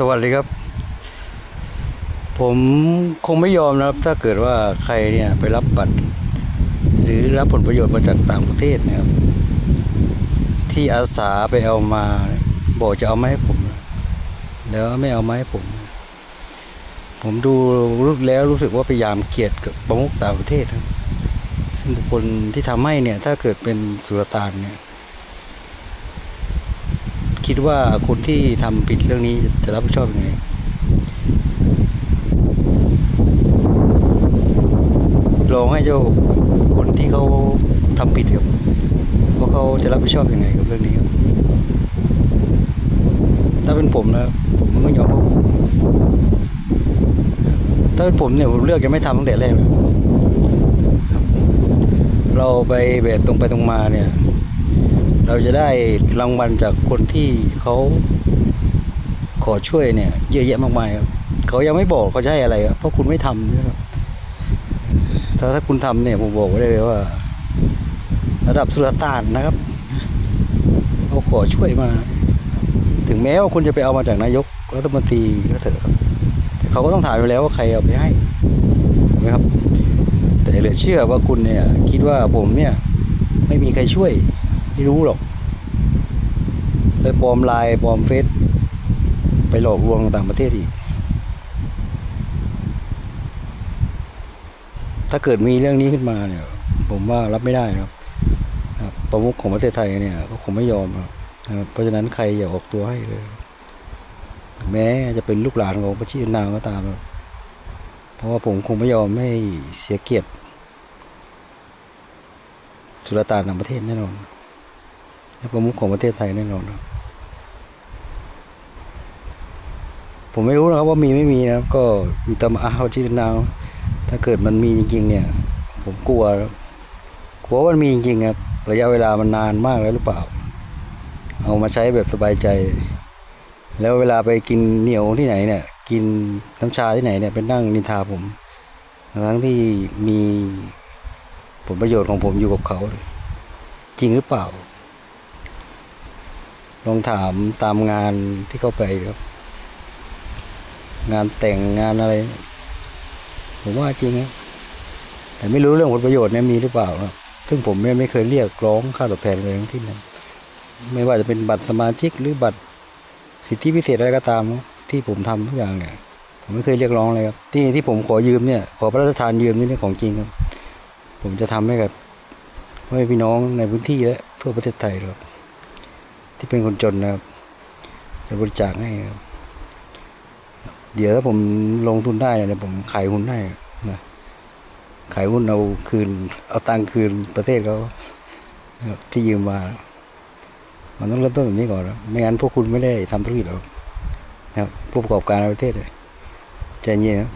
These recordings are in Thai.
สวัสดีครับ ผมคงไม่ยอมนะครับ ถ้าเกิดว่าใครเนี่ยไปรับบัตร หรือรับผลประโยชน์มาจากต่างประเทศนะครับ ที่อาสาไปเอามา บอกจะเอามาให้ผม แล้วไม่เอามาให้ผม ผมดูรู้แล้วรู้สึกว่าพยายามเกลียดกับประมุขต่างประเทศครับซึ่งบุคคลที่ทำให้เนี่ย ถ้าเกิดเป็นสุลต่านเนี่ย คิดว่าคนที่ทำผิดเรื่องนี้จะรับผิดชอบยังไงลองให้เจ้าคนที่เขาทำผิดครับว่าเขาจะรับผิดชอบยังไงกับเรื่องนี้ครับ ถ้าเป็นผมนะผมก็ไม่ยอมเขาถ้าเป็นผมเนี่ยผมเลือกจะไม่ทำตั้งแต่แรกเราไปแบบตรงไปตรงมาเนี่ย เราจะได้รางวัลจากคนที่เขาขอช่วยเนี่ยเยอะแยะมากมายครับเขายังไม่บอกเขาจะให้อะไรเพราะคุณไม่ทำนะครับถ้าถ้าคุณทำเนี่ยผมบอกไว้ได้เลยว่า ระดับสุลต่านนะครับเขาขอช่วยมา ถึงแม้ว่าคุณจะไปเอามาจากนายกรัฐมนตรีก็เถอะครับแต่เขาก็ต้องถามไปแล้วว่าใครเอาไปให้ถูกไหมครับ แต่เหลือเชื่อว่าคุณเนี่ยคิดว่าผมเนี่ยไม่มีใครช่วย ไม่รู้หรอกไปปลอมไลน์ปลอมเฟซไปหลอกลวงต่างประเทศอีก ถ้าเกิดมีเรื่องนี้ขึ้นมาเนี่ย ผมว่ารับไม่ได้ครับประมุขของประเทศไทยเนี่ยก็คงไม่ยอมครับเพราะฉะนั้นใครอย่าออกตัวให้เลย แม้จะเป็นลูกหลานของพระชีนางก็ตามครับเพราะว่าผมคงไม่ยอมให้เสียเกียรติสุลต่านต่างประเทศแน่นอน และประมุขของประเทศไทยแน่นอนครับผมไม่รู้นะครับว่ามีไม่มีนะครับ ก็มีแตมาเอาจีนนาว ถ้าเกิดมันมีจริงๆเนี่ย ผมกลัวกลัวว่ามันมีจริงๆครับระยะเวลามันนานมากแล้วหรือเปล่า เอามาใช้แบบสบายใจ แล้วเวลาไปกินเหนียวที่ไหนเนี่ย กินน้ำชาที่ไหนเนี่ยเป็นนั่งนินทาผมทั้งที่มีผลประโยชน์ของผมอยู่กับเขา จริงหรือเปล่า ลองถามตามงานที่เขาไปครับ งานแต่งงานอะไร ผมว่าจริงครับแต่ไม่รู้เรื่องผลประโยชน์เนี่ยมีหรือเปล่าครับซึ่งผมไม่เคยเรียกร้องค่าตอบแทนเลยทั้งที่นั้นไม่ว่าจะเป็นบัตรสมาชิกหรือบัตรสิทธิพิเศษอะไรก็ตาม ที่ผมทำทุกอย่างเนี่ยผมไม่เคยเรียกร้องเลยครับ ที่ที่ผมขอยืมเนี่ยขอพระราชทานยืมนี่เนี่ยของจริงครับ ผมจะทำให้กับพ่อแม่พี่น้องในพื้นที่และทั่วประเทศไทยครับ ที่เป็นคนจนนะครับจะบริจาคให้ครับเดี๋ยวถ้าผมลงทุนได้เนี่ยผมขายหุ้นให้นะขายหุ้นเอาคืน เอาตังค์คืนประเทศเขาที่ยืมมา มันต้องเริ่มต้นแบบนี้ก่อนนะไม่งั้นพวกคุณไม่ได้ทำธุรกิจหรอกนะครับผู้ประกอบการประเทศเลยใจเย็นนะ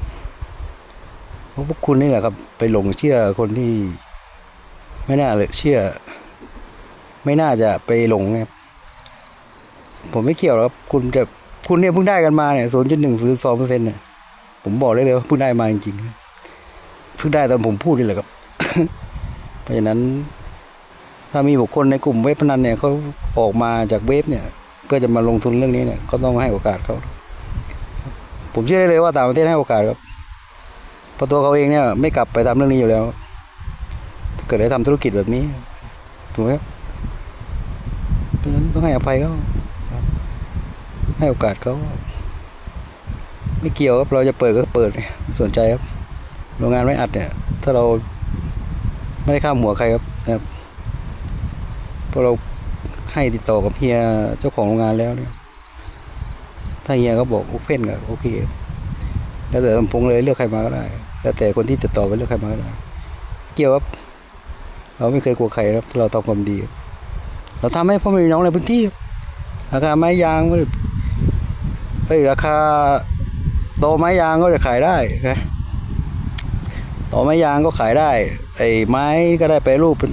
เพราะพวกคุณนี่แหละครับ ไปหลงเชื่อคนที่ ไม่น่าเลยเชื่อ ไม่น่าจะไปหลงนะครับ ผมไม่เกี่ยวหรอกครับคุณจะคุณเนี่ยเพิ่งได้กันมาเนี่ยศูนย์จุดหนึ่งศูนย์สองเปอร์เซ็นต์เนี่ยผมบอกได้เลยว่าเพิ่งได้มาจริงๆเพิ่งได้ตอนผมพูดนี่แหละครับ เพราะฉะนั้น ถ้ามีบุคคลในกลุ่มเว็บพนันเนี่ยเขาออกมาจากเว็บเนี่ยเพื่อจะมาลงทุนเรื่องนี้เนี่ยก็ต้องให้โอกาสเขาผมเชื่อได้เลยว่าต่างประเทศให้โอกาสครับเพราะตัวเขาเองเนี่ยไม่กลับไปทำเรื่องนี้อยู่แล้วเกิดได้ทำธุรกิจแบบนี้ถูกไหมครับเพราะฉะนั้นต้องให้อภัยเขา ให้โอกาสเขาไม่เกี่ยวครับเราจะเปิดก็เปิดไม่สนใจครับโรงงานไม่อัดเนี่ย ถ้าเราไม่ได้ข้ามหัวใครครับนะครับพราะเราให้ติดต่อกับเฮียเจ้าของโรงงานแล้วเนี่ย ถ้าเฮียเขาบอกโอเพนก็โอเค แล้วแต่ผมเลยเลือกใครมาก็ได้ แล้วแต่คนที่ติดต่อไปเลือกใครมาก็ได้ เกี่ยวครับ เราไม่เคยกลัวใครครับ เราทำความดี เราทำให้พ่อแม่น้องในพื้นที่ครับราคาไม้ยางไม่ ฮ้ยราคาโตไม้ยางก็จะขายได้นะโตไม้ยางก็ขายได้ ไอ้ไม้ก็ได้ไปรูปเป็น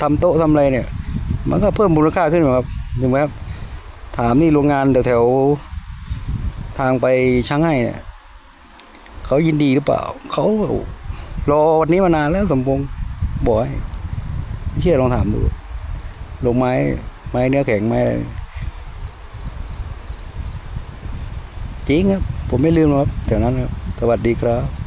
ทำโต๊ะทำอะไรเนี่ย มันก็เพิ่มมูลค่าขึ้นมาครับถูกไหมครับ ถามนี่โรงงานแถวๆทางไปช่างให้เนี่ยเขายินดีหรือเปล่า เขารอวันนี้มานานแล้วสมพงษ์บอกให้ไม่เชื่อลองถามดูลงไม้ไม้เนื้อแข็งไม้อะไร จริงครับ ผมไม่ลืมหรอกครับแถวนั้นครับ สวัสดีครับ